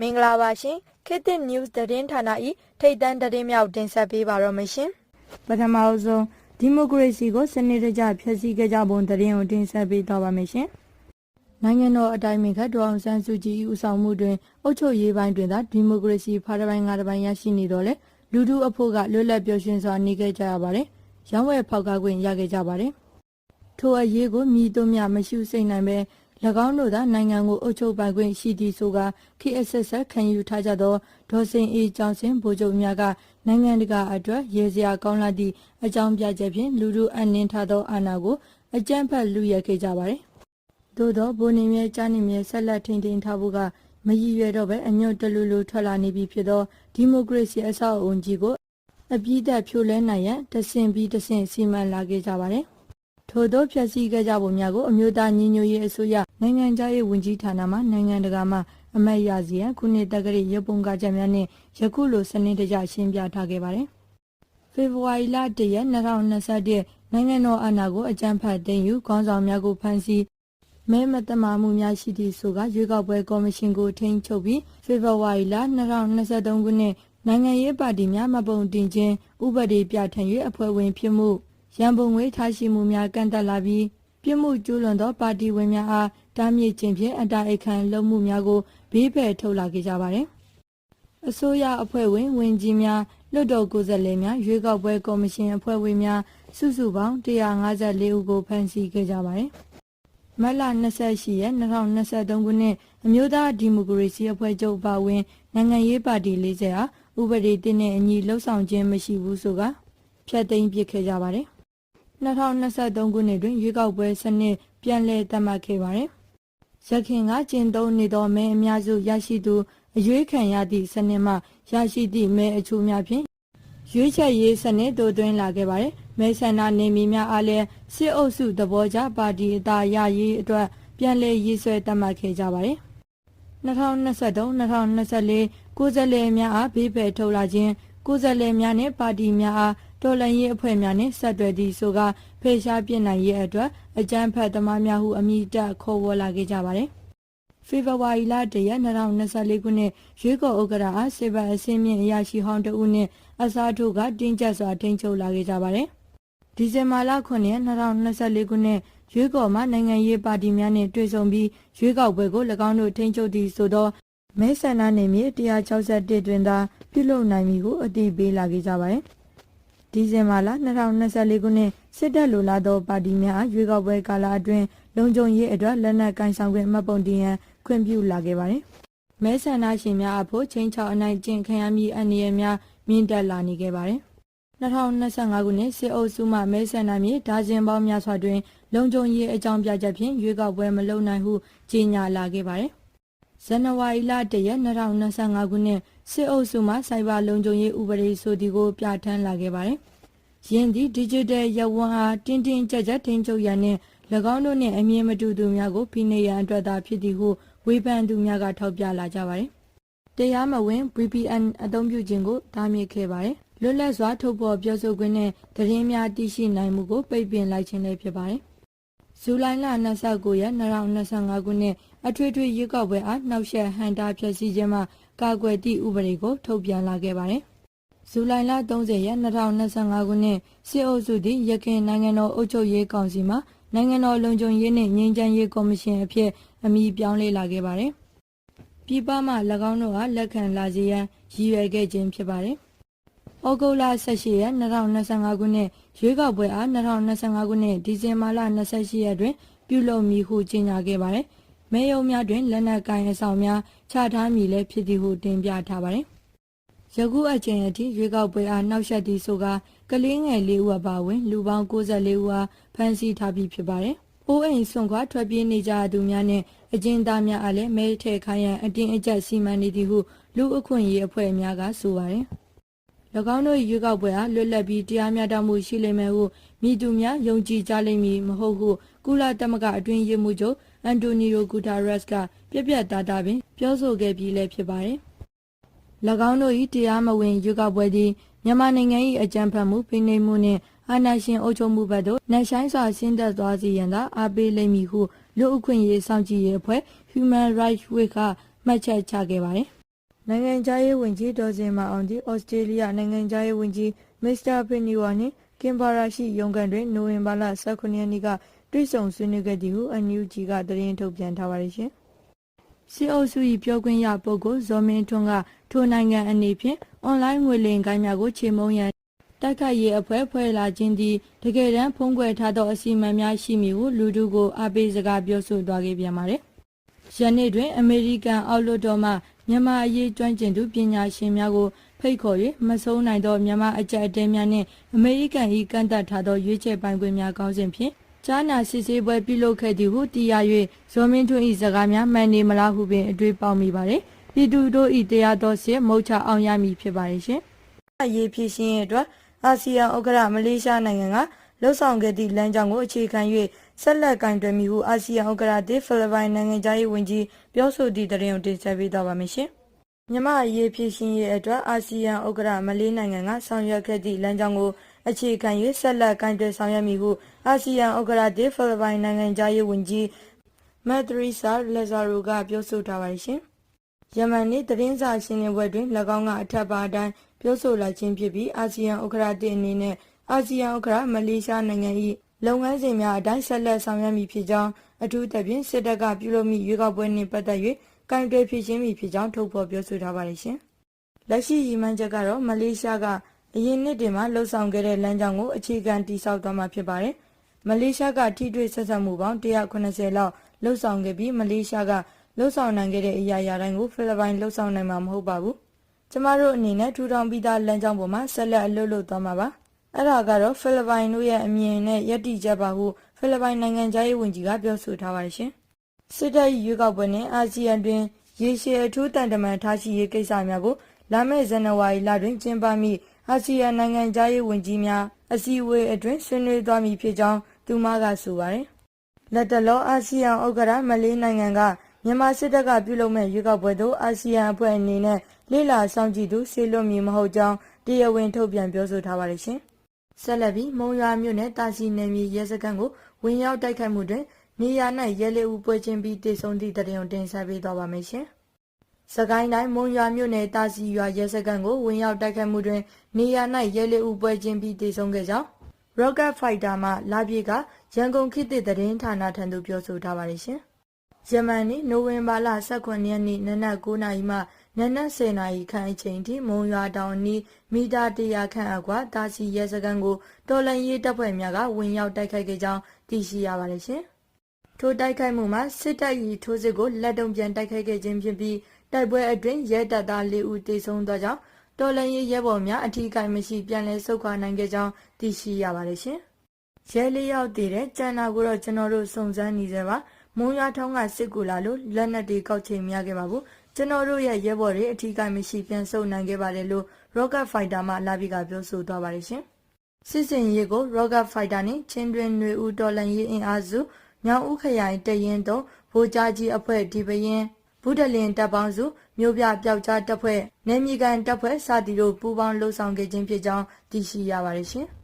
မင်္ဂလာပါရှင်ခေတ်သစ် news သတင်းဌာန၏ထိတ်တန့်သတင်းများကိုတင်ဆက်ပေးပါတော့မရှင်ပထမအဆုံးဒီမိုကရေစီကိုစနစ်တကျဖျက်ဆီးခဲ့ကြပုံသတင်းကိုတင်ဆက်ပေးတော့ပါမယ်ရှင်နိုင်ငံတော်အတိုင်းအမြဒေါအောင်ဆန်းစုကြည်၏ဦးဆောင်မှုတွင်အုပ်ချုပ်ရေးပိုင်းတွင်သာဒီမိုကရေစီဖားတစ်ပိုင်းငါးတစ်ပိုင်းရရှိနေတော့လေလူထုအဖို့ကလွတ်လပ်ပျော်ရွှင်စွာနေခဲ့ကြရပါတယ်ရောင်းဝယ်ဖောက်ကားခွင့်ရခဲ့ကြပါတယ် ထိုအရေးကိုမြည်သွမြမရှိစိတ်နိုင်ပဲ၎င်းတို့သာနိုင်ငံကိုအုပ်ချုပ်ပိုင်ခွင့်ရှိသည်ဆိုကခေတ်အဆက်ဆက်ခံယူထားကြသောဒေါ်စင်အေးကျောင်းစင်ဗိုလ်ချုပ်များကနိုင်ငံတကာအတွက်ရေစရာကောင်းလာသည့်အကြောင်းပြချက်ဖြင့်လူထုအနှင်းထားသောအာဏာကိုအကြမ်းဖက်လူရဲခဲ့ကြပါသည်။သို့သောဗိုလ်နေမြဲကြားနေမြဲဆက်လက်ထိန်ထိန်ထားဖို့ကမရည်ရွယ်တော့ပဲအညွတ်တလူလူထွက်လာနေပြီဖြစ်သောဒီမိုကရေစီအဆောက်အုံကြီးကိုအပြည့်အဖြိုလဲနိုင်ရန်တဆင်ပြီးတဆင်စီမံလာခဲ့ကြပါတယ်။ ထို့သောဖျက်ဆီးခဲ့ကြပုံများကိုအမျိုးသားညီညွတ်ရေးအစိုးရနိုင်ငံခြားရေးဝန်ကြီးဌာနမှနိုင်ငံတကာမှအမတ်ရစီရန်ခုနှစ်တက္ကရာရပုံကချက်များနဲ့ယခုလိုစနစ်တကျရှင်းပြထားခဲ့ပါတယ်။ဖေဖော်ဝါရီလ1ရက်2021နိုင်ငံတော်အာဏာကိုအကြမ်းဖက်သိမ်းယူခေါင်းဆောင်များကိုဖမ်းဆီးမဲမတမာမှုများရှိသည့်ဆိုကရွေးကောက်ပွဲကော်မရှင်ကိုထိန်းချုပ်ပြီးဖေဖော်ဝါရီလ2023ခုနှစ်နိုင်ငံရေးပါတီများမပုံတင်ခြင်းဥပဒေပြဋ္ဌာန်း၍အဖွဲ့ဝင်ဖြစ်မှု ရန်ပုံငွေထားရှိမှုများကန့်သက်လာပြီးပြစ်မှုကျူးလွန်သောပါတီဝင်များအားတားမြစ်ခြင်းဖြင့်အတားအခမ်းလုပ်မှုများကိုဘေးဖယ်ထုတ်လာခဲ့ကြပါသည်။အစိုးရအဖွဲ့ဝင်ဝင်ကြီးများလွှတ်တော်ကိုယ်စားလှယ်များရွေးကောက်ပွဲကော်မရှင်အဖွဲ့ဝင်များစုစုပေါင်း154ဦးကိုဖမ်းဆီးခဲ့ကြပါတယ်။မတ်လ28ရက်2023ခုနှစ်အမျိုးသားဒီမိုကရေစီအဖွဲ့ချုပ်ပါဝင်နိုင်ငံရေးပါတီ40ဟာဥပဒေတင်တဲ့အညီလှုပ်ဆောင်ခြင်းမရှိဘူးဆိုကဖျက်သိမ်းပစ်ခဲ့ကြပါတယ်။ 2023ခုနှစ်တွင်ရွေးကောက်ပွဲစနစ်ပြန်လည်သတ်မှတ်ခဲ့ပါတယ်။ရခင်ကကျင်းသုံးနေသောမဲအများစုရရှိသူအရွေးခံရသည့်စနစ်မှရရှိသည့်မဲအချို့များဖြင့်ရွေးချယ်ရေးစနစ်တို့တွင်လာခဲ့ပါတယ်။မဲဆန္ဒနေမီများအားလည်းစစ်အုပ်စုသဘောကျပါတီအသာရရေးအတွက်ပြန်လည်ရေးဆွဲသတ်မှတ်ခဲ့ကြပါတယ်။2023-2024ကိုယ်စားလှယ်များအားဘေးဖယ်ထုတ်လာခြင်းကိုယ်စားလှယ်များနှင့်ပါတီများအား တော်လှန်ရေးအဖွဲ့များနှင့်ဆက်သွယ်သည့်ဆိုကဖေရှားပြစ်နိုင်ရေးအတွက်အကြမ်းဖက်သမားများဟုအမည်တပ်ခေါ်ဝေါ်လာခဲ့ကြပါတယ်။ဖေဖော်ဝါရီလတရက်2024ခုနှစ်ရွေးကော်ဥက္ကဋ္ဌအားစေဘအစင်းမြင့်အရာရှိဟောင်းတဦးနှင့်အစားထိုးကတင်းကျပ်စွာထိန်းချုပ်လာခဲ့ကြပါတယ်။ဒီဇင်ဘာလ9ရက်2024ခုနှစ်ရွေးကော်မှနိုင်ငံရေးပါတီများနှင့်တွေ့ဆုံပြီးရွေးကောက်ပွဲကို၎င်းတို့ထိန်းချုပ်သည့်ဆိုသောမဲဆန္ဒနယ်မြေ161တွင်သာပြုလုပ်နိုင်မည်ဟုအတည်ပြုလာခဲ့ကြပါတယ်။ ဒီဇင်ဘာလ2024ခုနှစ်စစ်တပ်လိုလားသောပါတီများအားရွေးကောက်ပွဲကာလအတွင်းလုံခြုံရေးအတွက်လက်နက်ကင်ဆောင်ခွင့်မှတ်ပုံတင်ရန်ခွင့်ပြုလာခဲ့ပါတယ်။မဲဆန္ဒရှင်များအဖို့ချင်းချောက်အနိုင်ကျင့်ခံရမည့်အနေအများမြင့်တက်လာနေခဲ့ပါတယ်။2025ခုနှစ်စစ်အုပ်စုမှမဲဆန္ဒမြေဒါဇင်ပေါင်းများစွာတွင် လုံခြုံရေးအကြောင်းပြချက်ဖြင့်ရွေးကောက်ပွဲမလုပ်နိုင်ဟုကြေညာလာခဲ့ပါတယ်။ ဇန်နဝါရီလ1ရက်2025ခုနှစ်စစ်အုပ်စုမှစိုက်ဘာလုံခြုံရေးဥပဒေဆိုဒီကိုပြဋ္ဌာန်းလာခဲ့ပါတယ်။ယင်းသည် digital ရဝန်းအားတင်းတင်းကြပ်ကြပ်ထိန်းချုပ်ရန်နှင့်၎င်းတို့နှင့်အမြင်မတူသူများကိုဖိနှိပ်ရန်အတွက်သာဖြစ်သည်ဟုဝေဖန်သူများကထောက်ပြလာကြပါတယ်။တရားမဝင် VPN အသုံးပြုခြင်းကိုတားမြစ်ခဲ့ပါတယ်။လွတ်လပ်စွာထုတ်ဖော်ပြောဆိုခွင့်နဲ့သတင်းများသိရှိနိုင်မှုကိုပိတ်ပင်လိုက်ခြင်းလည်းဖြစ်ပါတယ်။ဇူလိုင်လ29ရက်2025ခုနှစ် အထွေထွေရွေးကောက်ပွဲအားနှောက်ယှက်ဟန်တာဖျက်ဆီးခြင်းမှကာကွယ်သည့်ဥပဒေကိုထုတ်ပြန်လာခဲ့ပါတယ်။ဇူလိုင်လ30ရက်2025ခုနှစ်စစ်အုပ်စုသည်ရခိုင်နိုင်ငံတော်အုပ်ချုပ်ရေးကောင်စီမှနိုင်ငံတော်လုံခြုံရေးနှင့်ငြိမ်းချမ်းရေးကော်မရှင်အဖြစ်အမည်ပြောင်းလဲလာခဲ့ပါတယ်။ပြည်ပမှ၎င်းတို့အားလက်ခံလာစေရန်ရည်ရွယ်ခဲ့ခြင်းဖြစ်ပါတယ်။ဩဂုတ်လ18ရက်2025ခုနှစ်ရွေးကောက်ပွဲအား2025ခုနှစ်ဒီဇင်ဘာလ28ရက်တွင်ပြုလုပ်မည်ဟုကြေညာခဲ့ပါတယ်။ မဲယုံများတွင်လက်နက်ကိုင်အဆောင်များချထားမည်လည်းဖြစ်သည်ဟုတင်ပြထားပါတယ်။ယခုအချိန်အထိရွေးကောက်ပွဲအားနှောက်ယှက်သည်ဆိုကကလေးငယ်လေးဦးအပါအဝင် လူပေါင်း94ဦးအားဖမ်းဆီးထားပြီးဖြစ်ပါတယ်။အိုးအိမ်ဆွန့်ခွာထွက်ပြေးနေကြသူများနဲ့အကျဉ်းသားများအားလည်းမဲထဲခိုင်းရန်အတင်းအကျပ်စီမံနေသည်ဟုလူအခွင့်အရေးအဖွဲ့များကဆိုပါတယ်။၎င်းတို့ရွေးကောက်ပွဲအားလွတ်လပ်ပြီးတရားမျှတမှုရှိလိမ့်မယ်ဟုမိသူများယုံကြည်ကြလိမ့်မည်မဟုတ်ဟုကုလသမဂ္ဂအတွင်းရေးမှူးချုပ် အန်တိုနီယိုဂူတာရက်စ်ကပြက်ပြက်သားသားပင် ပြောဆိုခဲ့ပြီးလည်းဖြစ်ပါတယ်။၎င်းတို့၏တရားမဝင်ရွေးကောက်ပွဲသည်မြန်မာနိုင်ငံ၏အကြမ်းဖက်မှုဖိနှိပ်မှုနှင့်အာဏာရှင်အုပ်ချုပ်မှုဘက်သို့နှက်ဆိုင်စွာဆင်းသက်သွားစေရန်သာအားပေးလိမ့်မည်ဟုလူ့အခွင့်အရေးစောင့်ကြည့်ရေးအဖွဲ့ Human Rights Watch ကမှတ်ချက်ချခဲ့ပါတယ်။နိုင်ငံခြားရေးဝန်ကြီးဒေါ်စင်မာအောင်ဒီဩစတြေးလျနိုင်ငံခြားရေးဝန်ကြီးမစ္စတာဖင်နီဝါနှင့်ကင်ဘာရာရှိရုံးခန်းတွင်နိုဝင်ဘာလ18ရက်နေ့က တွေ့ဆုံဆွေးနွေးခဲ့သည်ဟုအန်ယူဂျီကသတင်းထုတ်ပြန်ထားပါတယ်ရှင်။စီအုပ်စု၏ပြောခွင့်ရပုဂ္ဂိုလ်ဇော်မင်းထွန်းကထိုနိုင်ငံအနေဖြင့်အွန်လိုင်းငွေလိမ်ကိုင်းများကိုချေမှုန်းရန်တိုက်ခိုက်ရေးအဖွဲ့ဖွဲ့လာခြင်းသည်တကယ်တမ်းဖုံးကွယ်ထားသောအစီအမံများရှိမည်ဟုလူထုကိုအပေးစကားပြောဆိုသွားခဲ့ပြန်ပါတယ်။ယနေ့တွင် အမေရိကန်အောက်လွှတ်တော်မှမြန်မာအရေးကျွမ်းကျင်သူပညာရှင်များကိုဖိတ်ခေါ်၍မဆုံးနိုင်သောမြန်မာအကြက်အတဲများနှင့်အမေရိကန်၏ကန့်သက်ထားသောရွေးချယ်ပိုင်ခွင့်များကောင်းစဉ်ဖြင့် ကြားနာစစ်ဆေးပွဲပြုလုပ်ခဲ့သည်ဟုသိရ၍ဇော်မင်းထွန်း၏စကားများမှန်နေမလားဟုပင်အတွေးပေါက်မိပါတယ်။ပြည်သူတို့၏တရားတော်စစ်မုတ်ချအောင်ရမည်ဖြစ်ပါရဲ့ရှင်။အရေးဖြစ်ရှင်ရဲ့အတွက်အာဆီယံဥက္ကဋ္ဌမလေးရှားနိုင်ငံကလှုပ်ဆောင်ခဲ့သည့်လမ်းကြောင်းကိုအခြေခံ၍ဆက်လက်ကင်တွယ်မိဟုအာဆီယံဥက္ကဋ္ဌသည့်ဖိလစ်ပိုင်နိုင်ငံသားရေးဝန်ကြီးပြောဆိုသည့်တရင်ကိုတင်ဆက်ပေးသွားပါမယ်ရှင်။မြန်မာအရေးဖြစ်ရှင်ရဲ့အတွက်အာဆီယံဥက္ကဋ္ဌမလေးနိုင်ငံကဆောင်ရွက်ခဲ့သည့်လမ်းကြောင်းကို အခြေခံ၍ဆက်လက်ကင်တွယ်ဆောင်ရွက်မိဟုအာဆီယံဥက္ကဋ္ဌသည့်ဖိလစ်ပိုင်နိုင်ငံသားရေးဝန်ကြီးမက်သရီဆာလက်ဇာရိုကပြောဆိုထားပါတယ်ရှင်။ယမန်နေ့သတင်းစာရှင်းလင်းပွဲတွင်၎င်းကအထက်ပါအတိုင်းပြောဆိုလိုက်ခြင်းဖြစ်ပြီးအာဆီယံဥက္ကဋ္ဌတစ်အနေနဲ့အာဆီယံဥက္ကဋ္ဌမလေးရှားနိုင်ငံ၏လုပ်ငန်းစဉ်များအတိုင်းဆက်လက်ဆောင်ရွက်မည်ဖြစ်ကြောင်းအထူးသဖြင့်စစ်တပ်ကပြုလုပ်မိရွေးကောက်ပွဲနှင့်ပတ်သက်၍ကန့်ကွက်ဖြစ်ခြင်းမည်ဖြစ်ကြောင်းထုတ်ဖော်ပြောဆိုထားပါတယ်ရှင်။လက်ရှိရည်မှန်းချက်ကတော့မလေးရှားက အရင်နှစ်တင်မှာလှုပ်ဆောင်ခဲ့တဲ့လမ်းကြောင်းကိုအခြေခံတည်ဆောက်သွားမှာဖြစ်ပါတယ်။မလေးရှားကထိတွေ့ဆက်ဆံမှုပေါင်း180လောက်လှုပ်ဆောင်ခဲ့ပြီးမလေးရှားကလှုပ်ဆောင်နိုင်ခဲ့တဲ့အရာရာတိုင်းကိုဖိလစ်ပိုင်လှုပ်ဆောင်နိုင်မှာမဟုတ်ပါဘူး။ကျမတို့အနေနဲ့ထူထောင်ပြီးသားလမ်းကြောင်းပေါ်မှာဆက်လက်အလုပ်လုပ်သွားမှာပါ။အဲ့ဒါကတော့ဖိလစ်ပိုင်တို့ရဲ့အမြင်နဲ့ယက်တီချက်ပါဟုဖိလစ်ပိုင်နိုင်ငံသားရေးဝန်ကြီးကပြောဆိုထားပါတယ်ရှင်။စစ်တပ်ရွေးကောက်ပွဲနဲ့အာဆီယံတွင်ရေရှည်အထူးတန်တမန်ထားရှိရေးကိစ္စများကိုလာမယ့်ဇန်နဝါရီလတွင်ကျင်းပမည့် အာဆီယံနိုင်ငံသားရေးဝန်ကြီးများအစည်းအဝေးအတွင်းဆွေးနွေးသွားမည်ဖြစ်ကြောင်းသူမကဆိုပါတယ်။လက်တလောအာဆီယံဥက္ကဋ္ဌမလေးနိုင်ငံကမြန်မာစစ်တပ်ကပြုလုပ်မဲ့ရွေးကောက်ပွဲသို့အာဆီယံအဖွဲ့အနေနဲ့လေ့လာဆောင်ကြည့်သူဆေလွတ်မည်မဟုတ်ကြောင်းတရားဝင်ထုတ်ပြန်ပြောဆိုထားပါတယ်ရှင်။ဆက်လက်ပြီးမုံရွာမြို့နယ်တာစီနယ်မြေရဲစခန်းကိုဝင်ရောက်တိုက်ခိုက်မှုတွင်နေရာ၌ရဲလေးဦးပွဲချင်းပြီးတေဆုံးသည့်တရင်တင်ဆက်ပေးသွားပါမယ်ရှင်။ စကိုင်းတိုင်းမုံရွာမြို့နယ်တာစီရွာရဲစခန်းကိုဝင်ရောက်တိုက်ခိုက်မှုတွင်နေရာ၌ရဲလေးဦးပွဲချင်းပြီးတေဆုံးခဲ့ကြောင်း Rocket Fighter မှလာပြေကရန်ကုန်ခေတ်သစ်သတင်းဌာနထံသို့ပြောဆိုထားပါတယ်ရှင်။ယမန်နေ့နိုဝင်ဘာလ18ရက်နေ့နနက်9:00နာရီမှနနက်10:00နာရီခန့်အချိန်ထိမုံရွာတောင်နီးမီတာ100ခန့်အကွာတာစီရဲစခန်းကိုတော်လန်ရေးတပ်ဖွဲ့များကဝင်ရောက်တိုက်ခိုက်ခဲ့ကြောင်းသိရှိရပါတယ်ရှင်။ထိုတိုက်ခိုက်မှုမှာစစ်တပ်၏ထိုးစစ်ကိုလက်တုံပြန်တိုက်ခိုက်ခဲ့ခြင်းဖြစ်ပြီးတိုက်ပွဲအတွင်းရဲတပ်သား၄ဦးသေဆုံးသောကြောင့်တော်လန်ရေးရဲဘော်များအထီးကိုင်မရှိပြန်လည်ဆုတ်ခွာနိုင်ခဲ့ကြောင်းသိရှိရပါတယ်ရှင်။ရဲလေးယောက်တည်တဲ့ကျန်နာကိုတော့ကျွန်တော်တို့စုံစမ်းနေကြပါမုံရွာထောင်းကစစ်ကူလာလို့လက်နက်တွေကောက်ချိန်မရခဲ့ပါဘူးကျွန်တော်တို့ရဲ့ရဲဘော်တွေအထီးကိုင်မရှိပြန်ဆုတ်နိုင်ခဲ့ပါတယ်လို့ Rocket Fighter မှလာပြီးကပြောဆိုသွားပါတယ်ရှင်စစ်စင်ရေးကို Rocket Fighter နဲ့ချင်းတွင်ຫນွေဦးတော်လန်ရေးအင်အားစုညောင်ဦးခရိုင်တရင်တုံးဗိုလ်ကြားကြီးအဖွဲ့ဒီပရင် ဘုဒ္ဓလင်တပ်ပေါင်းစုမြို့ပြပျောက်ကြားတပ်ဖွဲ့နယ်မြေကန်တပ်ဖွဲ့စသည်တို့ပူးပေါင်းလှုပ်ဆောင်ခဲ့ခြင်းဖြစ်ကြောင်းသိရှိရပါတယ်ရှင်။